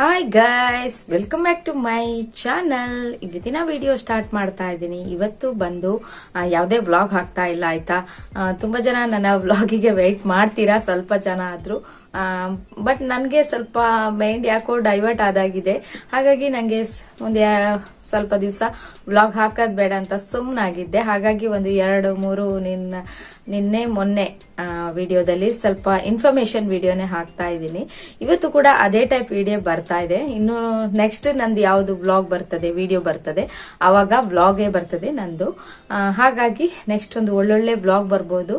Hi guys welcome back to my channel ಇವತ್ತಿನ video start ಮಾಡ್ತಾ ಇದ್ದೀನಿ. ಇವತ್ತು ಬಂದು ಯಾವುದೇ ವ್ಲಾಗ್ ಹಾಕ್ತಾ ಇಲ್ಲ, ಆಯ್ತಾ? ತುಂಬ ತುಂಬಾ ಜನ ನನ್ನ ವ್ಲಾಗಿಗೆ ವೆಯ್ಟ್ ಮಾಡ್ತೀರಾ, ಸ್ವಲ್ಪ ಜನ ಆದರೂ. ಬಟ್ ನನಗೆ ಸ್ವಲ್ಪ ಮೈಂಡ್ ಯಾಕೋ ಡೈವರ್ಟ್ ಆದಾಗಿದೆ. ಹಾಗಾಗಿ ನನಗೆ ಒಂದು ಸ್ವಲ್ಪ ದಿವಸ ವ್ಲಾಗ್ ಹಾಕೋದು ಬೇಡ ಅಂತ ಸುಮ್ಮನಾಗಿದ್ದೆ ಹಾಗಾಗಿ ಒಂದು ಎರಡು ಮೂರು ನಿನ್ನ ನಿನ್ನೆ, ಮೊನ್ನೆ ವಿಡಿಯೋದಲ್ಲಿ ಸ್ವಲ್ಪ ಇನ್ಫಾರ್ಮೇಶನ್ ವಿಡಿಯೋನೇ ಹಾಕ್ತಾ ಇದ್ದೀನಿ. ಇವತ್ತು ಕೂಡ ಅದೇ ಟೈಪ್ ವಿಡಿಯೋ ಬರ್ತಾ ಇದೆ. ಇನ್ನು ನೆಕ್ಸ್ಟ್ ನಂದು ಯಾವುದು ಬ್ಲಾಗ್ ಬರ್ತದೆ ವಿಡಿಯೋ ಬರ್ತದೆ ಆವಾಗ ಬ್ಲಾಗೇ ಬರ್ತದೆ ನಂದು. ಹಾಗಾಗಿ ನೆಕ್ಸ್ಟ್ ಒಂದು ಒಳ್ಳೊಳ್ಳೆ ಬ್ಲಾಗ್ ಬರ್ಬೋದು.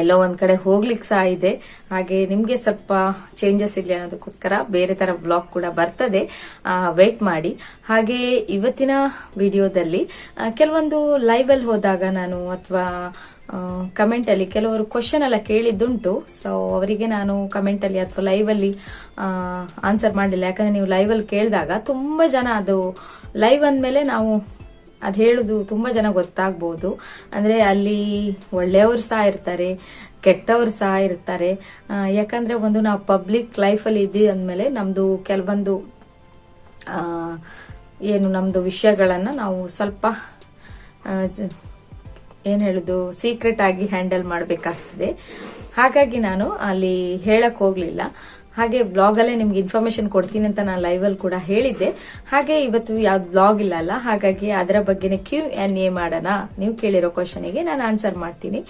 ಎಲ್ಲೋ ಒಂದ್ ಕಡೆ ಹೋಗ್ಲಿಕ್ಕೆ ಸಹ ಇದೆ. ಹಾಗೆ ನಿಮ್ಗೆ ಸ್ವಲ್ಪ ಚೇಂಜಸ್ ಇರಲಿ ಅನ್ನೋದಕ್ಕೋಸ್ಕರ ಬೇರೆ ತರ ಬ್ಲಾಗ್ ಕೂಡ ಬರ್ತದೆ. ವೇಟ್ ಮಾಡಿ. ಹಾಗೆ ಇವತ್ತಿನ ವಿಡಿಯೋದಲ್ಲಿ ಕೆಲವೊಂದು ಲೈವ್ ಅಲ್ಲಿ ಹೋದಾಗ ನಾನು ಅಥವಾ ಕಮೆಂಟ್ ಅಲ್ಲಿ ಕೆಲವರು ಕ್ವಶನ್ ಎಲ್ಲ ಕೇಳಿದ್ದುಂಟು. ಸೊ ಅವರಿಗೆ ನಾನು ಕಮೆಂಟ್ ಅಲ್ಲಿ ಅಥವಾ ಲೈವ್ ಅಲ್ಲಿ ಆನ್ಸರ್ ಮಾಡಲಿಲ್ಲ. ಯಾಕಂದ್ರೆ ನೀವು ಲೈವ್ ಅಲ್ಲಿ ಕೇಳಿದಾಗ ತುಂಬಾ ಜನ ಅದು ಲೈವ್ ಅಂದ್ಮೇಲೆ ನಾವು ಅದ್ ಹೇಳುದು ತುಂಬಾ ಜನ ಗೊತ್ತಾಗ್ಬೋದು. ಅಂದ್ರೆ ಅಲ್ಲಿ ಒಳ್ಳೆಯವರು ಸಹ ಇರ್ತಾರೆ, ಕೆಟ್ಟವರು ಸಹ ಇರ್ತಾರೆ. ಯಾಕಂದ್ರೆ ಒಂದು ನಾವು ಪಬ್ಲಿಕ್ ಲೈಫಲ್ಲಿ ಇದ್ದೀವಿ ಅಂದ್ಮೇಲೆ ನಮ್ದು ಕೆಲವೊಂದು ಏನು ನಮ್ದು ವಿಷಯಗಳನ್ನ ನಾವು ಸ್ವಲ್ಪ ಏನು ಹೇಳೋದು ಸೀಕ್ರೆಟ್ ಆಗಿ ಹ್ಯಾಂಡಲ್ ಮಾಡಬೇಕಾಗ್ತದೆ. ಹಾಗಾಗಿ ನಾನು ಅಲ್ಲಿ ಹೇಳಕ್ ಹೋಗ್ಲಿಲ್ಲ. ಹಾಗೆ ಬ್ಲಾಗ್ ಅಲ್ಲೇ ನಿಮ್ಗೆ ಇನ್ಫಾರ್ಮೇಶನ್ ಕೊಡ್ತೀನಿ ಅಂತ ನಾನು ಲೈವ್ ಅಲ್ಲಿ ಕೂಡ ಹೇಳಿದ್ದೆ. ಹಾಗೆ ಇವತ್ತು ಯಾವ್ದು ಬ್ಲಾಗ್ ಇಲ್ಲ ಅಲ್ಲ, ಹಾಗಾಗಿ ಅದರ ಬಗ್ಗೆನೇ ಕ್ಯೂ ಎನ್ ಎ ಮಾಡೋಣ. ನೀವು ಕೇಳಿರೋ ಕ್ವಶನಿಗೆ ನಾನು ಆನ್ಸರ್ ಮಾಡ್ತೀನಿ.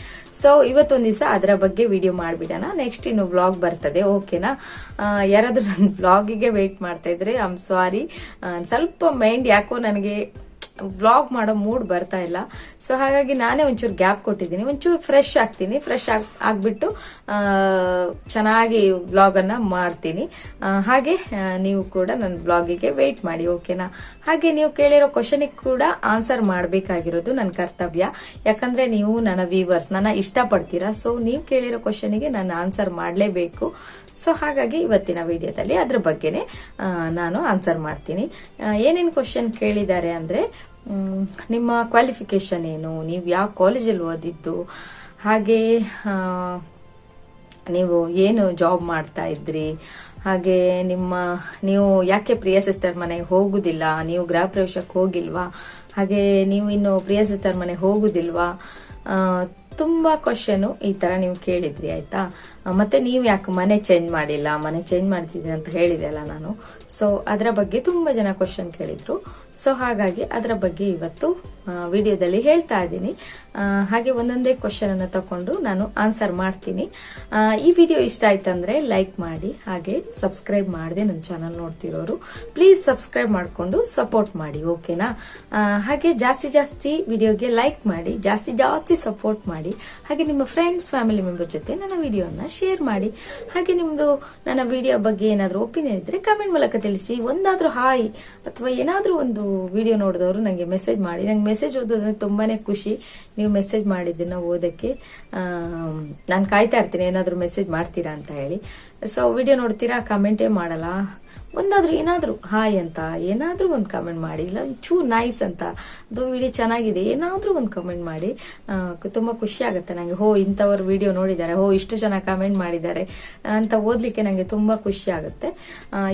ಸೊ ಇವತ್ತೊಂದು ದಿವಸ ಅದರ ಬಗ್ಗೆ ವಿಡಿಯೋ ಮಾಡ್ಬಿಡೋಣ. ನೆಕ್ಸ್ಟ್ ಇನ್ನು ಬ್ಲಾಗ್ ಬರ್ತದೆ ಓಕೆನಾ ಯಾರಾದರೂ ನನ್ನ ಬ್ಲಾಗಿಗೆ ವೆಯ್ಟ್ ಮಾಡ್ತಾ ಇದ್ರೆ ಐ ಆಮ್ ಸಾರಿ ಸ್ವಲ್ಪ ಮೈಂಡ್ ಯಾಕೋ ನನಗೆ ವ್ಲಾಗ್ ಮಾಡೋ ಮೂಡ್ ಬರ್ತಾ ಇಲ್ಲ. ಸೊ ಹಾಗಾಗಿ ನಾನೇ ಒಂಚೂರು ಗ್ಯಾಪ್ ಕೊಟ್ಟಿದ್ದೀನಿ. ಒಂಚೂರು ಫ್ರೆಶ್ ಆಗ್ತೀನಿ. ಫ್ರೆಶ್ ಆಗ್, ಆಗ್ಬಿಟ್ಟು ಚೆನ್ನಾಗಿ ವ್ಲಾಗನ್ನು ಮಾಡ್ತೀನಿ. ಹಾಗೆ ನೀವು ಕೂಡ ನನ್ನ ಬ್ಲಾಗಿಗೆ ವೆಯ್ಟ್ ಮಾಡಿ ಓಕೆನಾ ಹಾಗೆ ನೀವು ಕೇಳಿರೋ ಕ್ವಶನಿಗೆ ಕೂಡ ಆನ್ಸರ್ ಮಾಡಬೇಕಾಗಿರೋದು ನನ್ನ ಕರ್ತವ್ಯ. ಯಾಕಂದ್ರೆ ನೀವು ನನ್ನ ವ್ಯೂವರ್ಸ್ ನನ್ನ ಇಷ್ಟಪಡ್ತೀರಾ? ಸೊ ನೀವು ಕೇಳಿರೋ ಕ್ವಶನಿಗೆ ನಾನು ಆನ್ಸರ್ ಮಾಡಲೇಬೇಕು. ಸೊ ಹಾಗಾಗಿ ಇವತ್ತಿನ ವಿಡಿಯೋದಲ್ಲಿ ಅದ್ರ ಬಗ್ಗೆನೇ ನಾನು ಆನ್ಸರ್ ಮಾಡ್ತೀನಿ. ಏನೇನು ಕ್ವಶನ್ ಕೇಳಿದ್ದಾರೆ ಅಂದ್ರೆ ನಿಮ್ಮ ಕ್ವಾಲಿಫಿಕೇಶನ್ ಏನು? ನೀವು ಯಾವ ಕಾಲೇಜಲ್ಲಿ ಓದಿದ್ದು? ಹಾಗೆ ನೀವು ಏನು ಜಾಬ್ ಮಾಡ್ತಾ ಇದ್ರಿ? ಹಾಗೆ ನಿಮ್ಮ, ನೀವು ಯಾಕೆ ಪ್ರಿಯ ಸಿಸ್ಟರ್ ಮನೆಗೆ ಹೋಗುದಿಲ್ಲ? ನೀವು ಗೃಹ ಪ್ರವೇಶಕ್ಕೆ ಹೋಗಿಲ್ವಾ? ಹಾಗೆ ನೀವು ಇನ್ನು ಪ್ರಿಯ ಸಿಸ್ಟರ್ ಮನೆಗೆ ಹೋಗುದಿಲ್ವಾ? ತುಂಬ ಕ್ವಶನ್ ಈ ತರ ನೀವು ಕೇಳಿದ್ರಿ, ಆಯ್ತಾ? ಮತ್ತೆ ನೀವು ಯಾಕೆ ಮನೆ ಚೇಂಜ್ ಮಾಡಿಲ್ಲ? ಮನೆ ಚೇಂಜ್ ಮಾಡ್ತಿದ್ದೀನಿ ಅಂತ ಹೇಳಿದೆ ಅಲ್ಲ ನಾನು. ಸೊ ಅದರ ಬಗ್ಗೆ ತುಂಬಾ ಜನ ಕ್ವಶನ್ ಕೇಳಿದ್ರು. ಸೊ ಹಾಗಾಗಿ ಅದರ ಬಗ್ಗೆ ಇವತ್ತು ವಿಡಿಯೋದಲ್ಲಿ ಹೇಳ್ತಾ ಇದ್ದೀನಿ. ಹಾಗೆ ಒಂದೊಂದೇ ಕ್ವಶನ್ ಅನ್ನು ತಗೊಂಡು ನಾನು ಆನ್ಸರ್ ಮಾಡ್ತೀನಿ. ಈ ವಿಡಿಯೋ ಇಷ್ಟ ಆಯ್ತಂದ್ರೆ ಲೈಕ್ ಮಾಡಿ, ಹಾಗೆ ಸಬ್ಸ್ಕ್ರೈಬ್ ಮಾಡಿದೆ ನನ್ನ ಚಾನಲ್ ನೋಡ್ತಿರೋರು. ಪ್ಲೀಸ್ ಸಬ್ಸ್ಕ್ರೈಬ್ ಮಾಡಿಕೊಂಡು ಸಪೋರ್ಟ್ ಮಾಡಿ ಓಕೆನಾ ಹಾಗೆ ಜಾಸ್ತಿ ಜಾಸ್ತಿ ವಿಡಿಯೋಗೆ ಲೈಕ್ ಮಾಡಿ, ಜಾಸ್ತಿ ಜಾಸ್ತಿ ಸಪೋರ್ಟ್ ಮಾಡಿ, ಹಾಗೆ ನಿಮ್ಮ ಫ್ರೆಂಡ್ಸ್ ಫ್ಯಾಮಿಲಿ ಮೆಂಬರ್ ಜೊತೆ ನನ್ನ ವಿಡಿಯೋನ ಶೇರ್ ಮಾಡಿ, ಹಾಗೆ ನಿಮ್ಮದು ನನ್ನ ವಿಡಿಯೋ ಬಗ್ಗೆ ಏನಾದರೂ ಒಪಿನಿಯನ್ ಇದ್ರೆ ಕಮೆಂಟ್ ಮೂಲಕ ತಿಳಿಸಿ, ಒಂದಾದ್ರೂ ಹಾಯ್ ಅಥವಾ ಏನಾದರೂ ಒಂದು ವಿಡಿಯೋ ನೋಡಿದವರು ನನಗೆ ಮೆಸೇಜ್ ಮಾಡಿ. ನಂಗೆ ಮೆಸೇಜ್ ಓದೋದಂದ್ರೆ ತುಂಬಾನೇ ಖುಷಿ. ನೀವು ಮೆಸೇಜ್ ಮಾಡಿದ್ದನ್ನ ಓದಕ್ಕೆ ನಾನು ಕಾಯ್ತಾ ಇರ್ತೀನಿ. ಏನಾದರೂ ಮೆಸೇಜ್ ಮಾಡ್ತೀರಾ ಅಂತ ಹೇಳಿ. ಸೊ ವಿಡಿಯೋ ನೋಡ್ತೀರಾ? ಕಮೆಂಟೇ ಮಾಡಲ್ಲ. ಒಂದಾದ್ರೂ ಏನಾದರೂ ಹಾಯ್ ಅಂತ, ಏನಾದರೂ ಒಂದು ಕಮೆಂಟ್ ಮಾಡಿ, ಇಲ್ಲ, ಚೂ ನೈಸ್ ಅಂತ. ಅದು ವಿಡಿಯೋ ಚೆನ್ನಾಗಿದೆ, ಏನಾದರೂ ಒಂದು ಕಮೆಂಟ್ ಮಾಡಿ. ತುಂಬ ಖುಷಿ ಆಗುತ್ತೆ ನನಗೆ ಹೋ, ಇಂಥವ್ರು ವಿಡಿಯೋ ನೋಡಿದ್ದಾರೆ. ಹೋ, ಇಷ್ಟು ಜನ ಕಮೆಂಟ್ ಮಾಡಿದ್ದಾರೆ ಅಂತ ಓದಲಿಕ್ಕೆ ನನಗೆ ತುಂಬಾ ಖುಷಿ ಆಗುತ್ತೆ.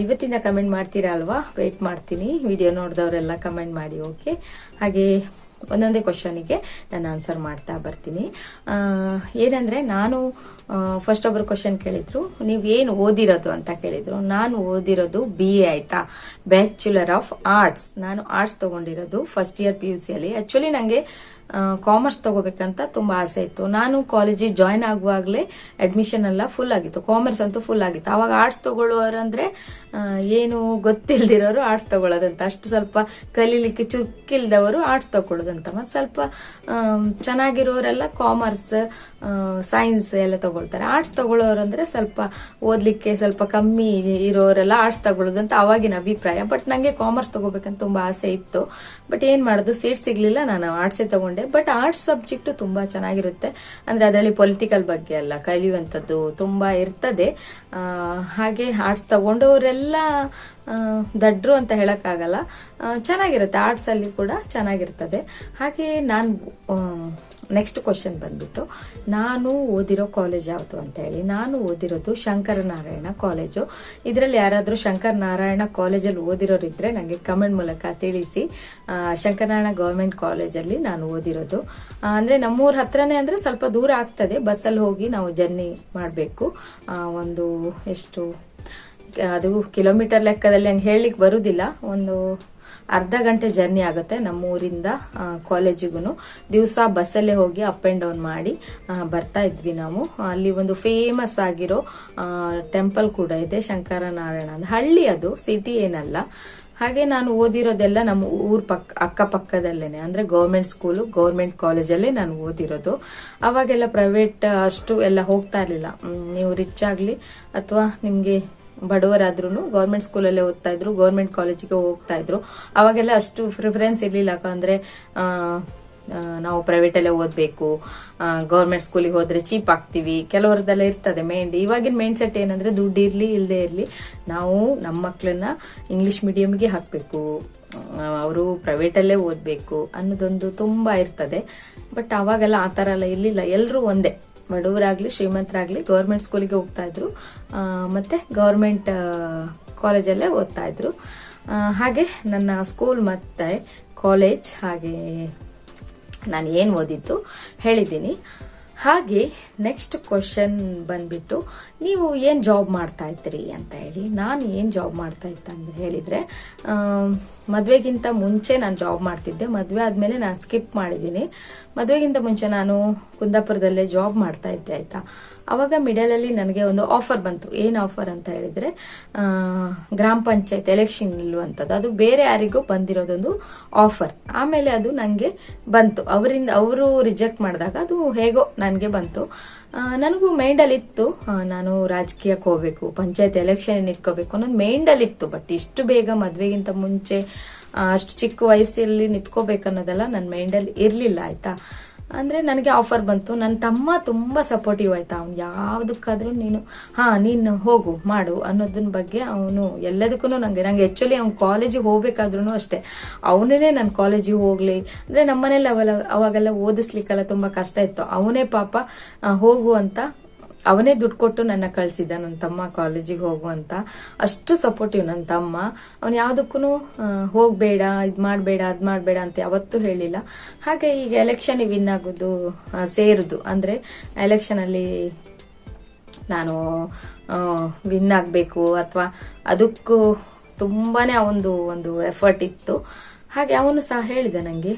ಇವತ್ತಿಂದ ಕಮೆಂಟ್ ಮಾಡ್ತೀರಾ ಅಲ್ವಾ? ವೇಟ್ ಮಾಡ್ತೀನಿ. ವಿಡಿಯೋ ನೋಡಿದವರೆಲ್ಲ ಕಮೆಂಟ್ ಮಾಡಿ ಓಕೆ ಹಾಗೆ ಒಂದೊಂದೇ ಕ್ವಶನಿಗೆ ನಾನು ಆನ್ಸರ್ ಮಾಡ್ತಾ ಬರ್ತೀನಿ. ಏನಂದರೆ ನಾನು ಫಸ್ಟ್ ಒಬ್ರು ಕ್ವಶನ್ ಕೇಳಿದ್ರು, ನೀವು ಏನು ಓದಿರೋದು? ಅಂತ ಕೇಳಿದ್ರು. ನಾನು ಓದಿರೋದು ಬಿ ಎ ಆಯ್ತಾ? ಬ್ಯಾಚುಲರ್ ಆಫ್ ಆರ್ಟ್ಸ್ ನಾನು ಆರ್ಟ್ಸ್ ತಗೊಂಡಿರೋದು ಫಸ್ಟ್ ಇಯರ್ ಪಿ ಯು ಸಿಯಲ್ಲಿ ಆ್ಯಕ್ಚುಲಿ ನನಗೆ ಕಾಮರ್ಸ್ ತಗೋಬೇಕಂತ ತುಂಬಾ ಆಸೆ ಇತ್ತು. ನಾನು ಕಾಲೇಜಿಗೆ ಜಾಯ್ನ್ ಆಗುವಾಗಲೇ ಅಡ್ಮಿಷನ್ ಎಲ್ಲ ಫುಲ್ ಆಗಿತ್ತು. ಕಾಮರ್ಸ್ ಅಂತೂ ಫುಲ್ ಆಗಿತ್ತು. ಅವಾಗ ಆರ್ಟ್ಸ್ ತಗೊಳ್ಳುವರಂದ್ರೆ ಅಂದ್ರೆ ಏನು ಗೊತ್ತಿಲ್ದಿರೋರು ಆರ್ಟ್ಸ್ ತಗೊಳ್ಳೋದಂತ. ಅಷ್ಟು ಸ್ವಲ್ಪ ಕಲೀಲಿಕ್ಕೆ ಚುಕ್ಕಿಲ್ದವರು ಆರ್ಟ್ಸ್ ತಗೊಳ್ಳೋದಂತ. ಮತ್ತು ಸ್ವಲ್ಪ ಚೆನ್ನಾಗಿರೋರೆಲ್ಲ ಕಾಮರ್ಸ್ ಸೈನ್ಸ್ ಎಲ್ಲ ತಗೊಳ್ತಾರೆ. ಆರ್ಟ್ಸ್ ತಗೊಳ್ಳೋರಂದ್ರೆ ಸ್ವಲ್ಪ ಓದ್ಲಿಕ್ಕೆ ಸ್ವಲ್ಪ ಕಮ್ಮಿ ಇರೋರೆಲ್ಲ ಆರ್ಟ್ಸ್ ತಗೊಳ್ಳೋದಂತ ಅವಾಗಿನ ಅಭಿಪ್ರಾಯ. ಬಟ್ ನಂಗೆ ಕಾಮರ್ಸ್ ತಗೋಬೇಕಂತ ತುಂಬಾ ಆಸೆ ಇತ್ತು. ಬಟ್ ಏನ್ ಮಾಡೋದು? ಸೀಟ್ ಸಿಗ್ಲಿಲ್ಲ. ನಾನು ಆರ್ಟ್ಸೇ ತಗೊಂಡೆ. ಬಟ್ ಆರ್ಟ್ಸ್ ಸಬ್ಜೆಕ್ಟ್ ತುಂಬಾ ಚೆನ್ನಾಗಿರುತ್ತೆ. ಅಂದ್ರೆ ಅದರಲ್ಲಿ ಪೊಲಿಟಿಕಲ್ ಬಗ್ಗೆ ಎಲ್ಲ ಕಲಿಯುವಂಥದ್ದು ತುಂಬಾ ಇರ್ತದೆ. ಹಾಗೆ ಆರ್ಟ್ಸ್ ತಗೊಂಡವರೆಲ್ಲ ದಡ್ರು ಅಂತ ಹೇಳಕ್ಕಾಗಲ್ಲ. ಚೆನ್ನಾಗಿರುತ್ತೆ. ಆರ್ಟ್ಸ್ ಅಲ್ಲಿ ಕೂಡ ಚೆನ್ನಾಗಿರ್ತದೆ. ಹಾಗೆ ನಾನು ನೆಕ್ಸ್ಟ್ ಕ್ವಶನ್ ಬಂದ್ಬಿಟ್ಟು, ನಾನು ಓದಿರೋ ಕಾಲೇಜ್ ಯಾವುದು ಅಂತ ಹೇಳಿ ನಾನು ಓದಿರೋದು ಶಂಕರನಾರಾಯಣ ಕಾಲೇಜು ಇದರಲ್ಲಿ ಯಾರಾದರೂ ಶಂಕರನಾರಾಯಣ ಕಾಲೇಜಲ್ಲಿ ಓದಿರೋರಿದ್ರೆ ನನಗೆ ಕಮೆಂಟ್ ಮೂಲಕ ತಿಳಿಸಿ. ಶಂಕರನಾರಾಯಣ ಗೌರ್ಮೆಂಟ್ ಕಾಲೇಜಲ್ಲಿ ನಾನು ಓದಿರೋದು. ಅಂದ್ರೆ ನಮ್ಮೂರ ಹತ್ರನೇ ಅಂದರೆ ಸ್ವಲ್ಪ ದೂರ ಆಗ್ತದೆ. ಬಸ್ಸಲ್ಲಿ ಹೋಗಿ ನಾವು ಜರ್ನಿ ಮಾಡಬೇಕು. ಒಂದು ಎಷ್ಟು, ಅದು ಕಿಲೋಮೀಟರ್ ಲೆಕ್ಕದಲ್ಲಿ ಹಂಗೆ ಹೇಳಲಿಕ್ಕೆ ಬರುವುದಿಲ್ಲ ಒಂದು ಅರ್ಧ ಗಂಟೆ ಜರ್ನಿ ಆಗುತ್ತೆ ನಮ್ಮ ಊರಿಂದ ಕಾಲೇಜಿಗೂ ದಿವಸ ಬಸ್ಸಲ್ಲೇ ಹೋಗಿ ಅಪ್ ಆ್ಯಂಡ್ ಡೌನ್ ಮಾಡಿ ಬರ್ತಾ ಇದ್ವಿ ನಾವು. ಅಲ್ಲಿ ಒಂದು ಫೇಮಸ್ ಆಗಿರೋ ಟೆಂಪಲ್ ಕೂಡ ಇದೆ, ಶಂಕರನಾರಾಯಣ ಅಂತ. ಹಳ್ಳಿ ಅದು ಸಿಟಿ ಏನಲ್ಲ. ಹಾಗೆ ನಾನು ಓದಿರೋದೆಲ್ಲ ನಮ್ಮ ಊರ್ ಪಕ್ಕ ಅಕ್ಕಪಕ್ಕದಲ್ಲೇನೆ ಅಂದ್ರೆ ಗೌರ್ಮೆಂಟ್ ಸ್ಕೂಲು ಗೌರ್ಮೆಂಟ್ ಕಾಲೇಜಲ್ಲೇ ನಾನು ಓದಿರೋದು. ಅವಾಗೆಲ್ಲ ಪ್ರೈವೇಟ್ ಅಷ್ಟು ಎಲ್ಲ ಹೋಗ್ತಾ ಇರಲಿಲ್ಲ. ನೀವು ರಿಚ್ ಆಗಲಿ, ಅಥವಾ ನಿಮಗೆ ಬಡವರಾದ್ರೂ ಗೌರ್ಮೆಂಟ್ ಸ್ಕೂಲಲ್ಲೇ ಓದ್ತಾ ಇದ್ರು ಗೌರ್ಮೆಂಟ್ ಕಾಲೇಜಿಗೆ ಹೋಗ್ತಾ ಇದ್ರು. ಅವಾಗೆಲ್ಲ ಅಷ್ಟು ಪ್ರಿಫರೆನ್ಸ್ ಇರಲಿಲ್ಲ, ಯಾಕಂದ್ರೆ ನಾವು ಪ್ರೈವೇಟಲ್ಲೇ ಓದಬೇಕು ಗೌರ್ಮೆಂಟ್ ಸ್ಕೂಲಿಗೆ ಹೋದ್ರೆ ಚೀಪ್ ಆಗ್ತೀವಿ. ಕೆಲವರದೆಲ್ಲ ಇರ್ತದೆ ಮೈಂಡ್ ಇವಾಗಿನ ಮೈಂಡ್ ಸೆಟ್ ಏನಂದ್ರೆ ದುಡ್ಡು ಇರಲಿ ಇಲ್ಲದೆ ಇರಲಿ, ನಾವು ನಮ್ಮ ಮಕ್ಕಳನ್ನ ಇಂಗ್ಲಿಷ್ ಮೀಡಿಯಂಗೆ ಹಾಕಬೇಕು. ಅವರು ಪ್ರೈವೇಟಲ್ಲೇ ಓದಬೇಕು ಅನ್ನೋದೊಂದು ತುಂಬ ಇರ್ತದೆ. ಬಟ್ ಅವಾಗೆಲ್ಲ ಆ ಥರ ಎಲ್ಲ ಇರಲಿಲ್ಲ. ಎಲ್ಲರೂ ಒಂದೇ. ಬಡವರಾಗ್ಲಿ, ಶ್ರೀಮಂತರಾಗಲಿ ಗೌರ್ಮೆಂಟ್ ಸ್ಕೂಲಿಗೆ ಹೋಗ್ತಾ ಇದ್ರು. ಮತ್ತೆ ಗೌರ್ಮೆಂಟ್ ಕಾಲೇಜಲ್ಲೇ ಓದ್ತಾ ಇದ್ರು. ಹಾಗೆ ನನ್ನ ಸ್ಕೂಲ್ ಮತ್ತೆ ಕಾಲೇಜ್ ಹಾಗೆ ನಾನು ಏನು ಓದಿದ್ದು ಹೇಳಿದ್ದೀನಿ. ಹಾಗೆ ನೆಕ್ಸ್ಟ್ ಕ್ವಶನ್ ಬಂದ್ಬಿಟ್ಟು, ನೀವು ಏನು ಜಾಬ್ ಮಾಡ್ತಾ ಇದ್ರಿ ಅಂತ ಹೇಳಿ, ನಾನು ಏನು ಜಾಬ್ ಮಾಡ್ತಾ ಅಂತ ಹೇಳಿದರೆ ಮದುವೆಗಿಂತ ಮುಂಚೆ ನಾನು ಜಾಬ್ ಮಾಡ್ತಿದ್ದೆ. ಮದುವೆ ಆದಮೇಲೆ ನಾನು ಸ್ಕಿಪ್ ಮಾಡಿದ್ದೀನಿ. ಮದುವೆಗಿಂತ ಮುಂಚೆ ನಾನು ಕುಂದಾಪುರದಲ್ಲೇ ಜಾಬ್ ಮಾಡ್ತಾ ಇದ್ದೆ, ಆಯಿತಾ? ಅವಾಗ ಮಿಡಲಲ್ಲಿ ನನಗೆ ಒಂದು ಆಫರ್ ಬಂತು. ಏನು ಆಫರ್ ಅಂತ ಹೇಳಿದರೆ ಗ್ರಾಮ ಪಂಚಾಯತ್ ಎಲೆಕ್ಷನ್ ನಿಲ್ಲುವಂಥದ್ದು. ಅದು ಬೇರೆ ಯಾರಿಗೂ ಬಂದಿರೋದೊಂದು ಆಫರ್ ಆಮೇಲೆ ಅದು ನನಗೆ ಬಂತು. ಅವರಿಂದ, ಅವರು ರಿಜೆಕ್ಟ್ ಮಾಡಿದಾಗ ಅದು ಹೇಗೋ ನನಗೆ ಬಂತು. ನನಗೂ ಮೈಂಡಲ್ಲಿ ಇತ್ತು. ನಾನು ರಾಜಕೀಯಕ್ಕೆ ಹೋಗ್ಬೇಕು, ಪಂಚಾಯತ್ ಎಲೆಕ್ಷನ್ ನಿಂತ್ಕೋಬೇಕು ಅನ್ನೋದು ಮೈಂಡಲ್ಲಿ ಇತ್ತು. ಬಟ್ ಇಷ್ಟು ಬೇಗ ಮದುವೆಗಿಂತ ಮುಂಚೆ ಅಷ್ಟು ಚಿಕ್ಕ ವಯಸ್ಸಲ್ಲಿ ನಿಂತ್ಕೋಬೇಕನ್ನೋದೆಲ್ಲ ನನ್ನ ಮೈಂಡಲ್ಲಿ ಇರಲಿಲ್ಲ, ಆಯ್ತಾ? ಅಂದ್ರೆ ನನಗೆ ಆಫರ್ ಬಂತು. ನನ್ನ ತಮ್ಮ ತುಂಬಾ ಸಪೋರ್ಟಿವ್ ಆಯ್ತಾ? ಅವ್ನು ಯಾವ್ದಕ್ಕಾದ್ರೂ ನೀನು, ಹಾ, ನೀನು ಹೋಗು, ಮಾಡು ಅನ್ನೋದನ್ನ ಬಗ್ಗೆ ಅವನು ಎಲ್ಲದಕ್ಕೂ ನನಗೆ ನಂಗೆ ಆ್ಯಕ್ಚುಲಿ ಅವ್ನು ಕಾಲೇಜಿಗೆ ಹೋಗ್ಬೇಕಾದ್ರೂ ಅಷ್ಟೇ. ಅವನೇ ನಾನು ಕಾಲೇಜಿಗೆ ಹೋಗ್ಲಿ, ಅಂದ್ರೆ ನಮ್ಮನೇಲಿ ಅವೆಲ್ಲ ಅವಾಗೆಲ್ಲ ಓದಿಸ್ಲಿಕ್ಕೆಲ್ಲ ತುಂಬಾ ಕಷ್ಟ ಇತ್ತು. ಅವನೇ ಪಾಪ ಹೋಗು ಅಂತ ಅವನೇ ದುಡ್ಡು ಕೊಟ್ಟು ನನ್ನ ಕಳ್ಸಿದ್ದ ನನ್ನ ತಮ್ಮ ಕಾಲೇಜಿಗೆ ಹೋಗುವಂತ ಅಷ್ಟು ಸಪೋರ್ಟಿವ್ ನನ್ನ ತಮ್ಮ. ಅವನು ಯಾವುದಕ್ಕೂ ಹೋಗಬೇಡ, ಇದು ಮಾಡಬೇಡ, ಅದು ಮಾಡಬೇಡ ಅಂತ ಯಾವತ್ತೂ ಹೇಳಿಲ್ಲ. ಹಾಗೆ ಈಗ ಎಲೆಕ್ಷನ್ ವಿನ್ ಆಗೋದು ಸೇರುದು. ಅಂದ್ರೆ ಅಂದರೆ ಎಲೆಕ್ಷನಲ್ಲಿ ನಾನು ವಿನ್ ಆಗಬೇಕು ಅಥವಾ ಅದಕ್ಕೂ ತುಂಬಾನೇ ಅವನದು ಒಂದು ಎಫರ್ಟ್ ಇತ್ತು. ಹಾಗೆ ಅವನು ಸಹ ಹೇಳಿದ ನನಗೆ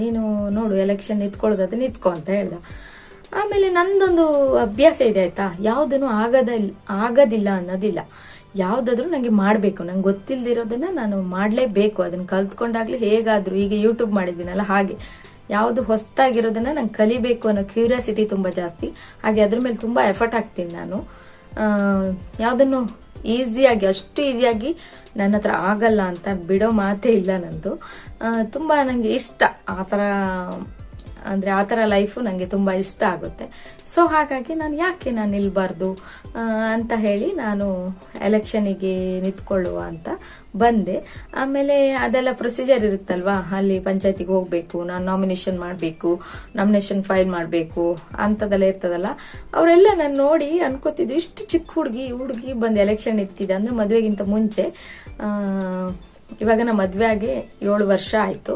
ನೀನು ನೋಡು ಎಲೆಕ್ಷನ್ ನಿಂತ್ಕೊಳ್ಳೋದಾದ್ರೆ ನಿಂತ್ಕೊ ಅಂತ ಹೇಳ್ದ. ಆಮೇಲೆ ನಂದೊಂದು ಅಭ್ಯಾಸ ಇದೆ ಆಯ್ತಾ? ಯಾವುದನ್ನು ಆಗದ ಆಗೋದಿಲ್ಲ ಅನ್ನೋದಿಲ್ಲ. ಯಾವುದಾದ್ರೂ ನನಗೆ ಮಾಡಬೇಕು. ನಂಗೆ ಗೊತ್ತಿಲ್ದಿರೋದನ್ನ ನಾನು ಮಾಡಲೇಬೇಕು. ಅದನ್ನ ಕಲ್ತ್ಕೊಂಡಾಗ್ಲಿ ಹೇಗಾದರೂ, ಈಗ ಯೂಟ್ಯೂಬ್ ಮಾಡಿದ್ದೀನಲ್ಲ ಹಾಗೆ. ಯಾವುದು ಹೊಸ್ತಾಗಿರೋದನ್ನು ನಂಗೆ ಕಲಿಬೇಕು ಅನ್ನೋ ಕ್ಯೂರಿಯಾಸಿಟಿ ತುಂಬ ಜಾಸ್ತಿ. ಹಾಗೆ ಅದ್ರ ಮೇಲೆ ತುಂಬ ಎಫರ್ಟ್ ಹಾಕ್ತೀನಿ ನಾನು. ಯಾವುದನ್ನು ಈಸಿಯಾಗಿ, ಅಷ್ಟು ಈಸಿಯಾಗಿ ನನ್ನ ಹತ್ರ ಆಗಲ್ಲ ಅಂತ ಬಿಡೋ ಮಾತೇ ಇಲ್ಲ ನಂದು. ತುಂಬ ನನಗೆ ಇಷ್ಟ ಆ ಥರ ಅಂದರೆ ಆ ಥರ ಲೈಫು ನನಗೆ ತುಂಬ ಇಷ್ಟ ಆಗುತ್ತೆ. ಸೊ ಹಾಗಾಗಿ ನಾನು ಯಾಕೆ ನಾನು ನಿಲ್ಬಾರ್ದು? ಅಂತ ಹೇಳಿ ನಾನು ಎಲೆಕ್ಷನಿಗೆ ನಿಂತ್ಕೊಳ್ಳುವ ಅಂತ ಬಂದೆ. ಆಮೇಲೆ ಅದೆಲ್ಲ ಪ್ರೊಸೀಜರ್ ಇರುತ್ತಲ್ವಾ? ಅಲ್ಲಿ ಪಂಚಾಯತಿಗೆ ಹೋಗಬೇಕು, ನಾನು ನಾಮಿನೇಷನ್ ಮಾಡಬೇಕು ನಾಮಿನೇಷನ್ ಫೈಲ್ ಮಾಡಬೇಕು ಅಂಥದ್ದೆಲ್ಲ ಇರ್ತದಲ್ಲ. ಅವರೆಲ್ಲ ನಾನು ನೋಡಿ ಅನ್ಕೋತಿದ್ರು, ಇಷ್ಟು ಚಿಕ್ಕ ಹುಡುಗಿ ಹುಡುಗಿ ಬಂದು ಎಲೆಕ್ಷನ್ ಇತ್ತಿದೆ ಅಂದರೆ ಮದುವೆಗಿಂತ ಮುಂಚೆ ಇವಾಗ ನಮ್ಮ ಮದುವೆ ಆಗಿ ಏಳು ವರ್ಷ ಆಯಿತು.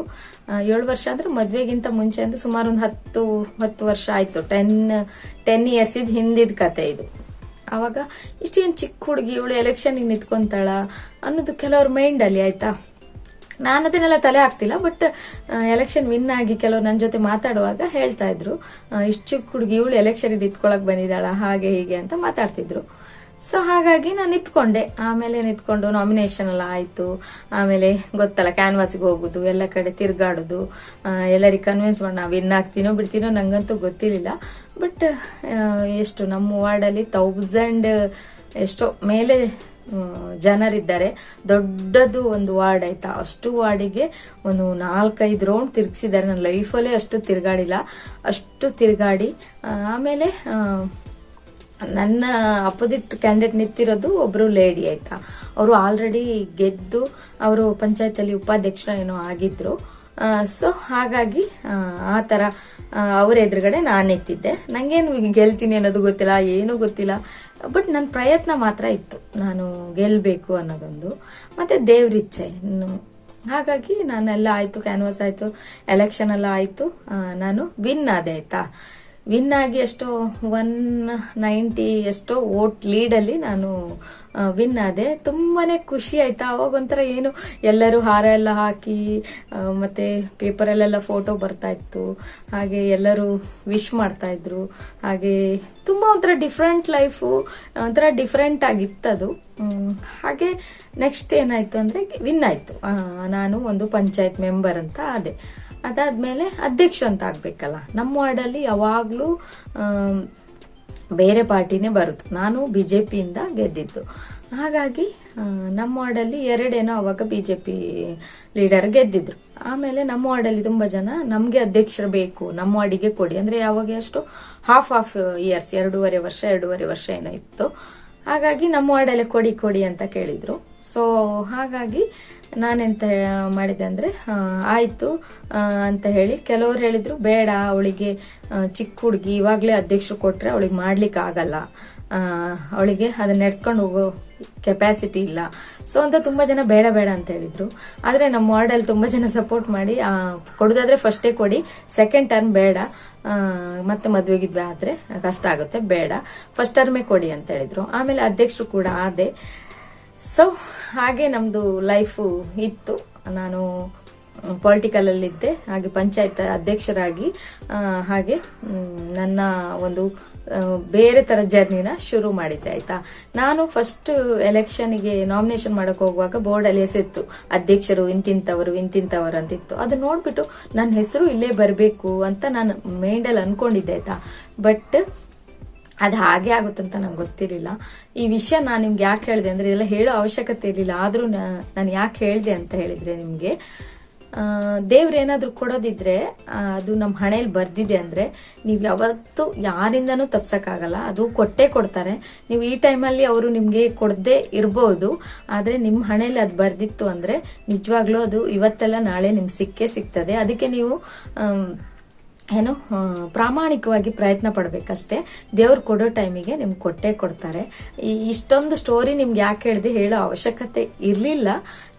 ಏಳು ವರ್ಷ ಅಂದ್ರೆ ಮದ್ವೆಗಿಂತ ಮುಂಚೆ ಅಂದ್ರೆ ಸುಮಾರು ಒಂದು ಹತ್ತು ಹತ್ತು ವರ್ಷ ಆಯಿತು. ಟೆನ್ ಟೆನ್ ಇಯರ್ಸಿದ ಹಿಂದಿದ ಕತೆ ಇದು. ಅವಾಗ ಇಷ್ಟೇನು ಚಿಕ್ಕ ಹುಡುಗಿ, ಇವಳು ಎಲೆಕ್ಷನಿಗೆ ನಿಂತ್ಕೊಂತಾಳ ಅನ್ನೋದು ಕೆಲವ್ರ ಮೈಂಡಲ್ಲಿ ಆಯ್ತಾ? ನಾನು ಅದನ್ನೆಲ್ಲ ತಲೆ ಹಾಕ್ತಿಲ್ಲ ಬಟ್ ಎಲೆಕ್ಷನ್ ವಿನ್ ಆಗಿ ಕೆಲವರು ನನ್ನ ಜೊತೆ ಮಾತಾಡುವಾಗ ಹೇಳ್ತಾ ಇದ್ರು. ಇಷ್ಟು ಚಿಕ್ಕ ಹುಡುಗಿ, ಇವಳು ಎಲೆಕ್ಷನ್ಗೆ ನಿಂತ್ಕೊಳಕ್ ಬಂದಿದ್ದಾಳ, ಹಾಗೆ ಹೀಗೆ ಅಂತ ಮಾತಾಡ್ತಿದ್ರು. ಸೊ ಹಾಗಾಗಿ ನಾನು ನಿಂತ್ಕೊಂಡೆ. ಆಮೇಲೆ ನಿಂತ್ಕೊಂಡು ನಾಮಿನೇಷನ್ ಎಲ್ಲ ಆಯಿತು. ಆಮೇಲೆ ಗೊತ್ತಲ್ಲ ಕ್ಯಾನ್ವಾಸಿಗೆ ಹೋಗೋದು, ಎಲ್ಲ ಕಡೆ ತಿರುಗಾಡೋದು. ಎಲ್ಲರಿಗೆ ಕನ್ವಿನ್ಸ್ ಮಾಡಿ, ನಾವು ವಿನ್ ಆಗ್ತೀನೋ ಬಿಡ್ತೀನೋ ನಂಗಂತೂ ಗೊತ್ತಿರಲಿಲ್ಲ. ಬಟ್ ಎಷ್ಟು ನಮ್ಮ ವಾರ್ಡಲ್ಲಿ ತೌಸಂಡ್ ಎಷ್ಟೋ ಮೇಲೆ ಜನರಿದ್ದಾರೆ. ದೊಡ್ಡದು ಒಂದು ವಾರ್ಡ್ ಆಯ್ತಾ? ಅಷ್ಟು ವಾರ್ಡಿಗೆ ಒಂದು ನಾಲ್ಕೈದು ರೌಂಡ್ ತಿರುಗಿಸಿದ್ದಾರೆ. ನನ್ನ ಲೈಫಲ್ಲೇ ಅಷ್ಟು ತಿರುಗಾಡಿಲ್ಲ. ಅಷ್ಟು ತಿರುಗಾಡಿ ಆಮೇಲೆ ನನ್ನ ಅಪೋಸಿಟ್ ಕ್ಯಾಂಡಿಡೇಟ್ ನಿಂತಿರೋದು ಒಬ್ಬರು ಲೇಡಿ ಆಯಿತಾ. ಅವರು ಆಲ್ರೆಡಿ ಗೆದ್ದು ಅವರು ಪಂಚಾಯತಲ್ಲಿ ಉಪಾಧ್ಯಕ್ಷರ ಏನೋ ಆಗಿದ್ರು. ಸೊ ಹಾಗಾಗಿ ಆ, ಥರ ಅವರ ಎದುರುಗಡೆ ನಾನು ಎತ್ತಿದ್ದೆ ನನಗೇನು ಗೆಲ್ತೀನಿ ಅನ್ನೋದು ಗೊತ್ತಿಲ್ಲ ಏನೂ ಗೊತ್ತಿಲ್ಲ. ಬಟ್ ನನ್ನ ಪ್ರಯತ್ನ ಮಾತ್ರ ಇತ್ತು ನಾನು ಗೆಲ್ಲಬೇಕು ಅನ್ನೋದೊಂದು. ಮತ್ತು ದೇವ್ರಿಚ್ಛೆ ಹಾಗಾಗಿ ನಾನೆಲ್ಲ ಆಯಿತು ಕ್ಯಾನ್ವಾಸ್ ಆಯಿತು ಎಲೆಕ್ಷನ್ ಎಲ್ಲ ಆಯಿತು ನಾನು ವಿನ್ ಆದೆ ಆಯಿತಾ. ವಿನ್ ಆಗಿ ಎಷ್ಟೋ ಒನ್ ನೈಂಟಿ ಎಷ್ಟೋ ಓಟ್ ಲೀಡಲ್ಲಿ ನಾನು ವಿನ್ ಆದೆ. ತುಂಬಾನೇ ಖುಷಿ ಆಯ್ತಾ. ಅವಾಗ ಒಂಥರ ಏನು ಎಲ್ಲರೂ ಹಾರ ಎಲ್ಲ ಹಾಕಿ ಮತ್ತು ಪೇಪರಲ್ಲೆಲ್ಲ ಫೋಟೋ ಬರ್ತಾ ಇತ್ತು. ಹಾಗೆ ಎಲ್ಲರೂ ವಿಶ್ ಮಾಡ್ತಾ ಇದ್ರು. ಹಾಗೆ ತುಂಬ ಒಂಥರ ಡಿಫ್ರೆಂಟ್ ಲೈಫು ಒಂಥರ ಡಿಫ್ರೆಂಟ್ ಹ್ಮ್, ಹಾಗೆ ನೆಕ್ಸ್ಟ್ ಏನಾಯ್ತು ಅಂದರೆ ವಿನ್ ಆಯಿತು. ನಾನು ಒಂದು ಪಂಚಾಯತ್ ಮೆಂಬರ್ ಅಂತ ಆದೆ. ಅದಾದ್ಮೇಲೆ ಅಧ್ಯಕ್ಷ ಅಂತ ಆಗ್ಬೇಕಲ್ಲ. ನಮ್ಮ ವಾರ್ಡಲ್ಲಿ ಯಾವಾಗಲೂ ಬೇರೆ ಪಾರ್ಟಿನೇ ಬರುತ್ತೆ. ನಾನು ಬಿ ಜೆ ಪಿಯಿಂದ ಗೆದ್ದಿದ್ದು. ಹಾಗಾಗಿ ನಮ್ಮ ವಾರ್ಡಲ್ಲಿ ಎರಡೇನೋ ಅವಾಗ ಬಿ ಜೆ ಪಿ ಲೀಡರ್ ಗೆದ್ದಿದ್ರು. ಆಮೇಲೆ ನಮ್ಮ ವಾರ್ಡಲ್ಲಿ ತುಂಬ ಜನ ನಮಗೆ ಅಧ್ಯಕ್ಷರು ಬೇಕು, ನಮ್ಮ ವಾರ್ಡಿಗೆ ಕೊಡಿ. ಅಂದರೆ ಯಾವಾಗ ಅಷ್ಟು ಹಾಫ್ ಹಾಫ್ ಇಯರ್ಸ್ ಎರಡೂವರೆ ವರ್ಷ ಎರಡೂವರೆ ವರ್ಷ ಏನೋ ಇತ್ತು. ಹಾಗಾಗಿ ನಮ್ಮ ವಾರ್ಡಲ್ಲಿ ಕೊಡಿ ಕೊಡಿ ಅಂತ ಕೇಳಿದ್ರು. ಸೊ ಹಾಗಾಗಿ ನಾನೆಂತ ಮಾಡಿದೆ ಅಂದರೆ ಆಯಿತು ಅಂತ ಹೇಳಿ. ಕೆಲವರು ಹೇಳಿದರು, ಬೇಡ, ಅವಳಿಗೆ ಚಿಕ್ಕ ಹುಡುಗಿ, ಇವಾಗಲೇ ಅಧ್ಯಕ್ಷರು ಕೊಟ್ಟರೆ ಅವಳಿಗೆ ಮಾಡ್ಲಿಕ್ಕೆ ಆಗಲ್ಲ. ಅವಳಿಗೆ ಅದನ್ನ ನಡೆಸ್ಕೊಂಡು ಹೋಗೋ ಕೆಪ್ಯಾಸಿಟಿ ಇಲ್ಲ. ಸೊ ಅಂತ ತುಂಬ ಜನ ಬೇಡ ಬೇಡ ಅಂತ ಹೇಳಿದರು. ಆದರೆ ನಮ್ಮ ವಾರ್ಡಲ್ಲಿ ತುಂಬ ಜನ ಸಪೋರ್ಟ್ ಮಾಡಿ ಕೊಡೋದಾದರೆ ಫಸ್ಟೇ ಕೊಡಿ ಸೆಕೆಂಡ್ ಟರ್ಮ್ ಬೇಡ. ಮತ್ತೆ ಮದುವೆಗಿದ್ವಿ ಆದರೆ ಕಷ್ಟ ಆಗುತ್ತೆ, ಬೇಡ. ಫಸ್ಟ್ ಟರ್ಮೇ ಕೊಡಿ ಅಂತ ಹೇಳಿದರು. ಆಮೇಲೆ ಅಧ್ಯಕ್ಷರು ಕೂಡ ಆದೆ. ಸೊ ಹಾಗೆ ನಮ್ಮದು ಲೈಫು ಇತ್ತು. ನಾನು ಪೊಲಿಟಿಕಲಲ್ಲಿದ್ದೆ ಹಾಗೆ ಪಂಚಾಯತ್ ಅಧ್ಯಕ್ಷರಾಗಿ ಹಾಗೆ ನನ್ನ ಒಂದು ಬೇರೆ ಥರ ಜರ್ನಿನ ಶುರು ಮಾಡಿದ್ದೆ, ಆಯಿತಾ? ನಾನು ಫಸ್ಟ್ ಎಲೆಕ್ಷನ್ಗೆ ನಾಮಿನೇಷನ್ ಮಾಡೋಕೆ ಹೋಗುವಾಗ ಬೋರ್ಡಲ್ಲಿ ಹೆಸರಿತ್ತು ಅಧ್ಯಕ್ಷರು ಇಂತಿಂಥವರು ಇಂತಿಂಥವರು ಅಂತಿತ್ತು. ಅದು ನೋಡಿಬಿಟ್ಟು ನನ್ನ ಹೆಸರು ಇಲ್ಲೇ ಬರಬೇಕು ಅಂತ ನಾನು ಮೈಂಡಲ್ಲಿ ಅನ್ಕೊಂಡಿದ್ದೆ, ಆಯಿತಾ? ಬಟ್ ಅದು ಹಾಗೆ ಆಗುತ್ತಂತ ನಂಗೆ ಗೊತ್ತಿರಲಿಲ್ಲ. ಈ ವಿಷಯ ನಾನು ನಿಮ್ಗೆ ಯಾಕೆ ಹೇಳಿದೆ ಅಂದರೆ ಇದೆಲ್ಲ ಹೇಳೋ ಅವಶ್ಯಕತೆ ಇರಲಿಲ್ಲ. ಆದರೂ ನಾನು ಯಾಕೆ ಹೇಳಿದೆ ಅಂತ ಹೇಳಿದರೆ ನಿಮಗೆ ಏನಾದರೂ ಕೊಡೋದಿದ್ರೆ ಅದು ನಮ್ಮ ಹಣೆಯಲ್ಲಿ ಬರ್ದಿದೆ ಅಂದರೆ ನೀವು ಯಾವತ್ತೂ ಯಾರಿಂದನೂ ತಪ್ಸೋಕ್ಕಾಗಲ್ಲ. ಅದು ಕೊಟ್ಟೇ ಕೊಡ್ತಾರೆ. ನೀವು ಈ ಟೈಮಲ್ಲಿ ಅವರು ನಿಮಗೆ ಕೊಡದೇ ಇರ್ಬೋದು. ಆದರೆ ನಿಮ್ಮ ಹಣೆಯಲ್ಲಿ ಅದು ಬರ್ದಿತ್ತು ಅಂದರೆ ನಿಜವಾಗ್ಲೂ ಅದು ಇವತ್ತೆಲ್ಲ ನಾಳೆ ನಿಮ್ಗೆ ಸಿಕ್ಕೇ ಸಿಗ್ತದೆ. ಅದಕ್ಕೆ ನೀವು ಏನು ಪ್ರಾಮಾಣಿಕವಾಗಿ ಪ್ರಯತ್ನ ಪಡಬೇಕಷ್ಟೇ. ದೇವ್ರು ಕೊಡೋ ಟೈಮಿಗೆ ನಿಮ್ಗೆ ಕೊಟ್ಟೇ ಕೊಡ್ತಾರೆ. ಈ ಇಷ್ಟೊಂದು ಸ್ಟೋರಿ ನಿಮ್ಗೆ ಯಾಕೆ ಹೇಳಿದೆ ಹೇಳೋ ಅವಶ್ಯಕತೆ ಇರಲಿಲ್ಲ.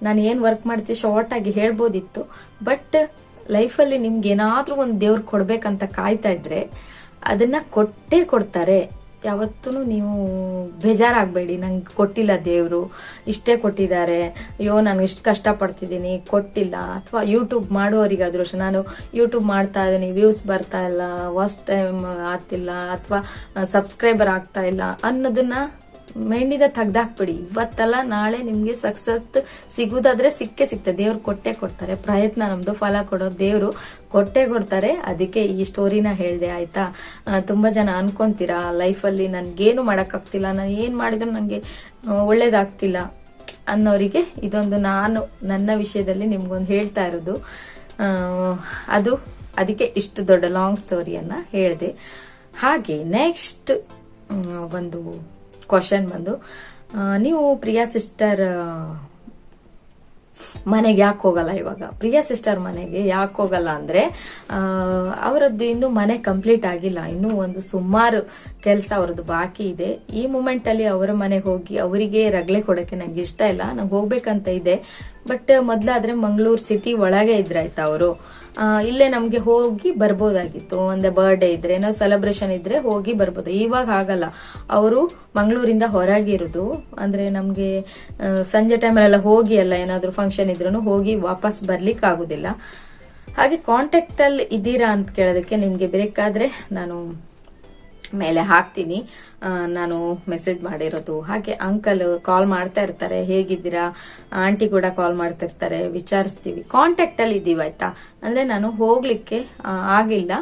ನಾನು ಏನು ವರ್ಕ್ ಮಾಡ್ತೀನಿ ಆಗಿ ಹೇಳ್ಬೋದಿತ್ತು. ಬಟ್ ಲೈಫಲ್ಲಿ ನಿಮ್ಗೆ ಏನಾದರೂ ಒಂದು ದೇವ್ರು ಕೊಡಬೇಕಂತ ಕಾಯ್ತಾ ಇದ್ರೆ, ಅದನ್ನ ಕೊಟ್ಟೇ ಕೊಡ್ತಾರೆ. ಯಾವತ್ತೂ ನೀವು ಬೇಜಾರಾಗಬೇಡಿ. ನಂಗೆ ಕೊಟ್ಟಿಲ್ಲ ದೇವರು. ಇಷ್ಟೇ ಕೊಟ್ಟಿದ್ದಾರೆ. ಅಯ್ಯೋ, ನಾನು ಇಷ್ಟು ಕಷ್ಟಪಡ್ತಿದ್ದೀನಿ. ಕೊಟ್ಟಿಲ್ಲ. ಅಥವಾ ಯೂಟ್ಯೂಬ್ ಮಾಡುವವರಿಗಾದರೂ ಅಷ್ಟೇ. ನಾನು ಯೂಟ್ಯೂಬ್ ಮಾಡ್ತಾ ಇದ್ದೀನಿ. ವ್ಯೂಸ್ ಬರ್ತಾ ಇಲ್ಲ. ಫಸ್ಟ್ ಟೈಮ್ ಆಗ್ತಿಲ್ಲ. ಅಥವಾ ಸಬ್ಸ್ಕ್ರೈಬರ್ ಆಗ್ತಾ ಇಲ್ಲ ಅನ್ನೋದನ್ನ ಮೈಂಡಿಂದ ತೆಗ್ದಾಕ್ಬಿಡಿ. ಇವತ್ತಲ್ಲ ನಾಳೆ ನಿಮಗೆ ಸಕ್ಸಸ್ ಸಿಗುದಾದ್ರೆ ಸಿಕ್ಕೇ ಸಿಗ್ತದೆ ದೇವ್ರು ಕೊಟ್ಟೆ ಕೊಡ್ತಾರೆ. ಪ್ರಯತ್ನ ನಮ್ದು, ಫಲ ಕೊಡೋ ದೇವ್ರು ಕೊಟ್ಟೆ ಕೊಡ್ತಾರೆ. ಅದಕ್ಕೆ ಈ ಸ್ಟೋರಿನ ಹೇಳಿದೆ, ಆಯ್ತಾ? ತುಂಬಾ ಜನ ಅನ್ಕೊಂತೀರಾ, ಲೈಫಲ್ಲಿ ನನ್ಗೇನು ಮಾಡೋಕ್ಕಾಗ್ತಿಲ್ಲ, ನಾನು ಏನು ಮಾಡಿದ್ರು ನನಗೆ ಒಳ್ಳೇದಾಗ್ತಿಲ್ಲ ಅನ್ನೋರಿಗೆ ಇದೊಂದು ನಾನು, ನನ್ನ ವಿಷಯದಲ್ಲಿ ನಿಮ್ಗೊಂದು ಹೇಳ್ತಾ ಇರೋದು. ಅದು, ಅದಕ್ಕೆ ಇಷ್ಟು ದೊಡ್ಡ ಲಾಂಗ್ ಸ್ಟೋರಿಯನ್ನ ಹೇಳಿದೆ. ಹಾಗೆ ನೆಕ್ಸ್ಟ್ ಒಂದು ಕ್ವಶನ್ ಬಂದು ನೀವು ಪ್ರಿಯಾ ಸಿಸ್ಟರ್ ಮನೆಗೆ ಯಾಕೆ ಹೋಗಲ್ಲ ಇವಾಗ? ಪ್ರಿಯಾ ಸಿಸ್ಟರ್ ಮನೆಗೆ ಯಾಕೆ ಹೋಗಲ್ಲ ಅಂದ್ರೆ ಅವರದ್ದು ಇನ್ನೂ ಮನೆ ಕಂಪ್ಲೀಟ್ ಆಗಿಲ್ಲ. ಇನ್ನೂ ಒಂದು ಸುಮಾರು ಕೆಲಸ ಅವರದ್ದು ಬಾಕಿ ಇದೆ. ಈ ಮೂಮೆಂಟ್ ಅಲ್ಲಿ ಅವರ ಮನೆಗೆ ಹೋಗಿ ಅವರಿಗೆ ರಗಳೆ ಕೊಡಕ್ಕೆ ನಂಗೆ ಇಷ್ಟ ಇಲ್ಲ. ನಂಗೆ ಹೋಗ್ಬೇಕಂತ ಇದೆ. ಬಟ್ ಮೊದ್ಲಾದ್ರೆ ಮಂಗಳೂರು ಸಿಟಿ ಒಳಗೆ ಇದ್ರಾಯ್ತಾ ಅವರು? ಇಲ್ಲೇ ನಮಗೆ ಹೋಗಿ ಬರ್ಬೋದಾಗಿತ್ತು. ಒಂದೇ ಬರ್ಡೇ ಇದ್ರೆ, ಏನೋ ಸೆಲೆಬ್ರೇಷನ್ ಇದ್ರೆ ಹೋಗಿ ಬರ್ಬೋದು. ಇವಾಗ ಆಗಲ್ಲ. ಅವರು ಮಂಗಳೂರಿಂದ ಹೊರಗೆ ಇರೋದು. ಅಂದ್ರೆ ನಮಗೆ ಸಂಜೆ ಟೈಮಲ್ಲೆಲ್ಲ ಹೋಗಿ ಅಲ್ಲ ಏನಾದ್ರು ಫಂಕ್ಷನ್ ಇದ್ರೂ ಹೋಗಿ ವಾಪಸ್ ಬರ್ಲಿಕ್ಕೆ ಆಗುದಿಲ್ಲ. ಹಾಗೆ ಕಾಂಟ್ಯಾಕ್ಟ್ ಅಲ್ಲಿ ಇದ್ದೀರಾ ಅಂತ ಕೇಳೋದಕ್ಕೆ ನಿಮ್ಗೆ ಬೇಕಾದ್ರೆ ನಾನು ಮೇಲೆ ಹಾಕ್ತೀನಿ. ನಾನು ಮೆಸೇಜ್ ಮಾಡಿರೋದು. ಹಾಗೆ ಅಂಕಲ್ ಕಾಲ್ ಮಾಡ್ತಾ ಇರ್ತಾರೆ. ಹೇಗಿದ್ದೀರಾ? ಆಂಟಿ ಕೂಡ ಕಾಲ್ ಮಾಡ್ತಾ ಇರ್ತಾರೆ. ವಿಚಾರಿಸ್ತೀವಿ. ಕಾಂಟ್ಯಾಕ್ಟ್ ಅಲ್ಲಿ ಇದೀವಿ ಆಯ್ತಾ? ಅಂದ್ರೆ ನಾನು ಹೋಗ್ಲಿಕ್ಕೆ ಆಗಿಲ್ಲ.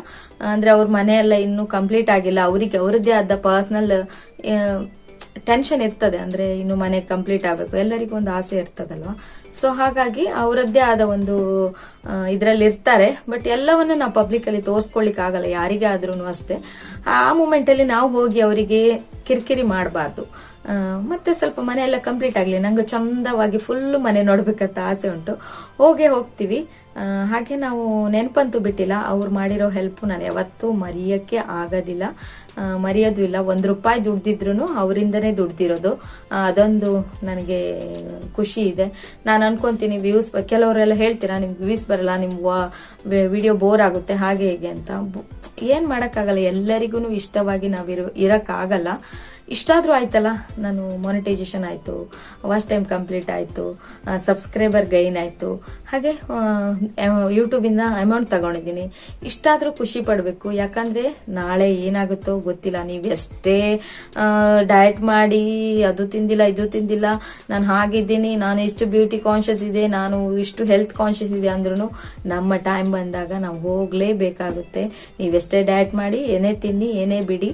ಅಂದ್ರೆ ಅವ್ರ ಮನೆಯೆಲ್ಲ ಇನ್ನೂ ಕಂಪ್ಲೀಟ್ ಆಗಿಲ್ಲ. ಅವರಿಗೆ, ಅವರದ್ದೇ ಆದ ಪರ್ಸನಲ್ ಟೆನ್ಷನ್ ಇರ್ತದೆ, ಅಂದ್ರೆ ಇನ್ನು ಮನೆ ಕಂಪ್ಲೀಟ್ ಆಗಬೇಕು. ಎಲ್ಲರಿಗೂ ಒಂದು ಆಸೆ ಇರ್ತದಲ್ವಾ? ಸೊ ಹಾಗಾಗಿ ಅವರದ್ದೇ ಆದ ಒಂದು ಇದರಲ್ಲಿ ಇರ್ತಾರೆ. ಬಟ್ ಎಲ್ಲವನ್ನು ನಾವು ಪಬ್ಲಿಕಲ್ಲಿ ತೋರಿಸ್ಕೊಳ್ಳಿಕ್ಕೆ ಆಗಲ್ಲ ಯಾರಿಗೇ ಆದ್ರೂ ಅಷ್ಟೇ. ಆ ಮೂಮೆಂಟಲ್ಲಿ ನಾವು ಹೋಗಿ ಅವರಿಗೆ ಕಿರಿಕಿರಿ ಮಾಡಬಾರ್ದು. ಮತ್ತೆ ಸ್ವಲ್ಪ ಮನೆ ಎಲ್ಲ ಕಂಪ್ಲೀಟ್ ಆಗಲಿ. ನಂಗೆ ಚಂದವಾಗಿ ಫುಲ್ ಮನೆ ನೋಡ್ಬೇಕಂತ ಆಸೆ ಉಂಟು. ಹೋಗೇ ಹೋಗ್ತೀವಿ. ಹಾಗೆ ನಾವು ನೆನಪಂತೂ ಬಿಟ್ಟಿಲ್ಲ. ಅವ್ರು ಮಾಡಿರೋ ಹೆಲ್ಪ್ ನಾನು ಯಾವತ್ತೂ ಮರೆಯೋಕ್ಕೆ ಆಗೋದಿಲ್ಲ. ಮರೆಯೋದು ಇಲ್ಲ. ಒಂದು ರೂಪಾಯಿ ದುಡ್ದಿದ್ರು ಅವರಿಂದನೇ ದುಡ್ದಿರೋದು. ಅದೊಂದು ನನಗೆ ಖುಷಿ ಇದೆ. ನಾನು ಅನ್ಕೊಂತೀನಿ ವ್ಯೂಸ್ ಕೆಲವರೆಲ್ಲ ಹೇಳ್ತೀರಾ, ನಿಮ್ಗೆ ವ್ಯೂಸ್ ಬರಲ್ಲ ನಿಮ್ಮ ವಿಡಿಯೋ ಬೋರ್ ಆಗುತ್ತೆ, ಹಾಗೆ ಹೀಗೆ ಅಂತ. ಏನ್ ಮಾಡೋಕ್ಕಾಗಲ್ಲ. ಎಲ್ಲರಿಗೂ ಇಷ್ಟವಾಗಿ ನಾವು ಇರೋ ಇರೋಕ್ಕಾಗಲ್ಲ. ಇಷ್ಟಾದ್ರೂ ಆಯ್ತಲ್ಲ, ನಾನು ಮಾನಿಟೈಸೇಷನ್ ಆಯಿತು ವಾಚ್ ಟೈಮ್ ಕಂಪ್ಲೀಟ್ ಆಯಿತು ಸಬ್ಸ್ಕ್ರೈಬರ್ ಗೈನ್ ಆಯಿತು, ಹಾಗೆ ಯೂಟ್ಯೂಬಿಂದ ಅಮೌಂಟ್ ತಗೊಂಡಿದ್ದೀನಿ. ಇಷ್ಟಾದರೂ ಖುಷಿ ಪಡಬೇಕು, ಯಾಕಂದರೆ ನಾಳೆ ಏನಾಗುತ್ತೋ ಗೊತ್ತಿಲ್ಲ. ನೀವು ಎಷ್ಟೇ ಡಯಟ್ ಮಾಡಿ, ಅದು ತಿಂದಿಲ್ಲ, ಇದು ತಿಂದಿಲ್ಲ, ನಾನು ಹಾಗಿದ್ದೀನಿ, ನಾನು ಎಷ್ಟು ಬ್ಯೂಟಿ ಕಾನ್ಷಿಯಸ್ ಇದೆ, ನಾನು ಇಷ್ಟು ಹೆಲ್ತ್ ಕಾನ್ಷಿಯಸ್ ಇದೆ ಅಂದ್ರೂ ನಮ್ಮ ಟೈಮ್ ಬಂದಾಗ ನಾವು ಹೋಗಲೇಬೇಕಾಗುತ್ತೆ. ನೀವೆಷ್ಟೇ ಡಯಟ್ ಮಾಡಿ, ಏನೇ ತಿನ್ನಿ, ಏನೇ ಬಿಡಿ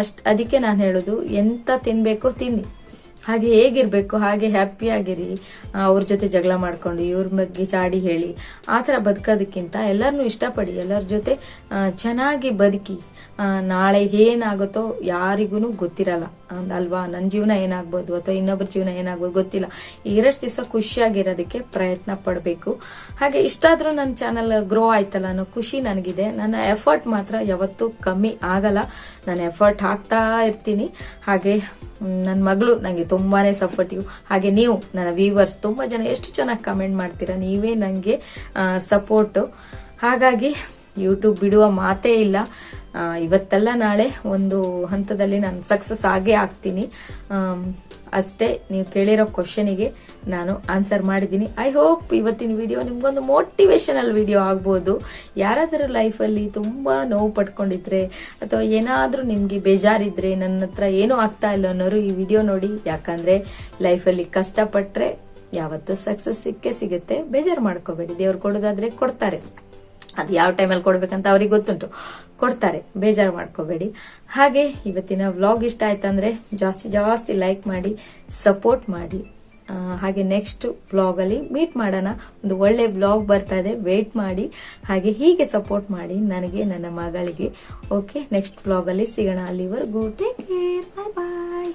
ಅಷ್ಟು, ಅದಕ್ಕೆ ನಾನು ಹೇಳೋದು, ಎಂತ ತಿನ್ನಬೇಕೋ ತಿನ್ನಿ. ಹಾಗೆ ಹೇಗಿರಬೇಕು ಹಾಗೆ ಹ್ಯಾಪಿಯಾಗಿರಿ ಅವ್ರ ಜೊತೆ ಜಗಳ ಮಾಡ್ಕೊಂಡು, ಇವ್ರ ಬಗ್ಗೆ ಚಾಡಿ ಹೇಳಿ, ಆ ಥರ ಬದುಕೋದಕ್ಕಿಂತ ಎಲ್ಲರನ್ನೂ ಇಷ್ಟಪಡಿ, ಎಲ್ಲರ ಜೊತೆ ಚೆನ್ನಾಗಿ ಬದುಕಿ. ನಾಳೆ ಏನಾಗುತ್ತೋ ಯಾರಿಗೂ ಗೊತ್ತಿರಲ್ಲ. ಅಲ್ವಾ? ನನ್ನ ಜೀವನ ಏನಾಗ್ಬೋದು ಅಥವಾ ಇನ್ನೊಬ್ಬರ ಜೀವನ ಏನಾಗ್ಬೋದು ಗೊತ್ತಿಲ್ಲ. ಎರಡು ದಿವಸ ಖುಷಿಯಾಗಿರೋದಕ್ಕೆ ಪ್ರಯತ್ನ ಪಡಬೇಕು. ಹಾಗೆ ಇಷ್ಟಾದರೂ ನನ್ನ ಚಾನಲ್ ಗ್ರೋ ಆಯ್ತಲ್ಲ ಅನ್ನೋ ಖುಷಿ ನನಗಿದೆ. ನನ್ನ ಎಫರ್ಟ್ ಮಾತ್ರ ಯಾವತ್ತೂ ಕಮ್ಮಿ ಆಗಲ್ಲ. ನಾನು ಎಫರ್ಟ್ ಹಾಕ್ತಾ ಇರ್ತೀನಿ. ಹಾಗೆ ನನ್ನ ಮಗಳು ನನಗೆ ತುಂಬಾ ಸಪೋರ್ಟಿವ್ ಹಾಗೆ ನೀವು, ನನ್ನ ವ್ಯೂವರ್ಸ್ ತುಂಬ ಜನ ಎಷ್ಟು ಚೆನ್ನಾಗಿ ಕಮೆಂಟ್ ಮಾಡ್ತೀರಾ? ನೀವೇ ನನಗೆ ಸಪೋರ್ಟು ಹಾಗಾಗಿ ಯೂಟ್ಯೂಬ್ ಬಿಡುವ ಮಾತೇ ಇಲ್ಲ. ಇವತ್ತಲ್ಲ ನಾಳೆ ಒಂದು ಹಂತದಲ್ಲಿ ನಾನು ಸಕ್ಸಸ್ ಆಗೇ ಆಗ್ತೀನಿ. ಅಷ್ಟೇ ನೀವು ಕೇಳಿರೋ ಕ್ವಶನಿಗೆ ನಾನು ಆನ್ಸರ್ ಮಾಡಿದ್ದೀನಿ. ಐ ಹೋಪ್ ಇವತ್ತಿನ ವಿಡಿಯೋ ನಿಮ್ಗೊಂದು ಮೋಟಿವೇಶನಲ್ ವಿಡಿಯೋ ಆಗ್ಬೋದು. ಯಾರಾದರೂ ಲೈಫಲ್ಲಿ ತುಂಬ ನೋವು ಪಡ್ಕೊಂಡಿದ್ರೆ ಅಥವಾ ಏನಾದರೂ ನಿಮಗೆ ಬೇಜಾರಿದ್ರೆ ನನ್ನ ಹತ್ರ ಏನೂ ಆಗ್ತಾ ಇಲ್ಲ ಅನ್ನೋರು ಈ ವಿಡಿಯೋ ನೋಡಿ. ಯಾಕಂದರೆ ಲೈಫಲ್ಲಿ ಕಷ್ಟಪಟ್ಟರೆ ಯಾವತ್ತೂ ಸಕ್ಸಸ್ ಸಿಕ್ಕೇ ಸಿಗುತ್ತೆ. ಬೇಜಾರು ಮಾಡ್ಕೋಬೇಡಿ. ದೇವ್ರು ಕೊಡೋದಾದರೆ ಕೊಡ್ತಾರೆ. ಅದು ಯಾವ ಟೈಮಲ್ಲಿ ಕೊಡ್ಬೇಕಂತ ಅವ್ರಿಗೆ ಗೊತ್ತುಂಟು. ಕೊಡ್ತಾರೆ, ಬೇಜಾರು ಮಾಡ್ಕೋಬೇಡಿ. ಹಾಗೆ ಇವತ್ತಿನ ವ್ಲಾಗ್ ಇಷ್ಟ ಆಯ್ತಂದ್ರೆ ಜಾಸ್ತಿ ಜಾಸ್ತಿ ಲೈಕ್ ಮಾಡಿ ಸಪೋರ್ಟ್ ಮಾಡಿ. ಹಾಗೆ ನೆಕ್ಸ್ಟ್ ವ್ಲಾಗಲ್ಲಿ ಮೀಟ್ ಮಾಡೋಣ. ಒಂದು ಒಳ್ಳೆ ವ್ಲಾಗ್ ಬರ್ತಾ ಇದೆ ವೇಟ್ ಮಾಡಿ. ಹಾಗೆ ಹೀಗೆ ಸಪೋರ್ಟ್ ಮಾಡಿ ನನಗೆ, ನನ್ನ ಮಗಳಿಗೆ. ಓಕೆ ನೆಕ್ಸ್ಟ್ ವ್ಲಾಗಲ್ಲಿ ಸಿಗೋಣ ಅಲ್ಲಿವರೆಗೂ. ಟೇಕ್ ಕೇರ್ ಬಾಯ್ ಬಾಯ್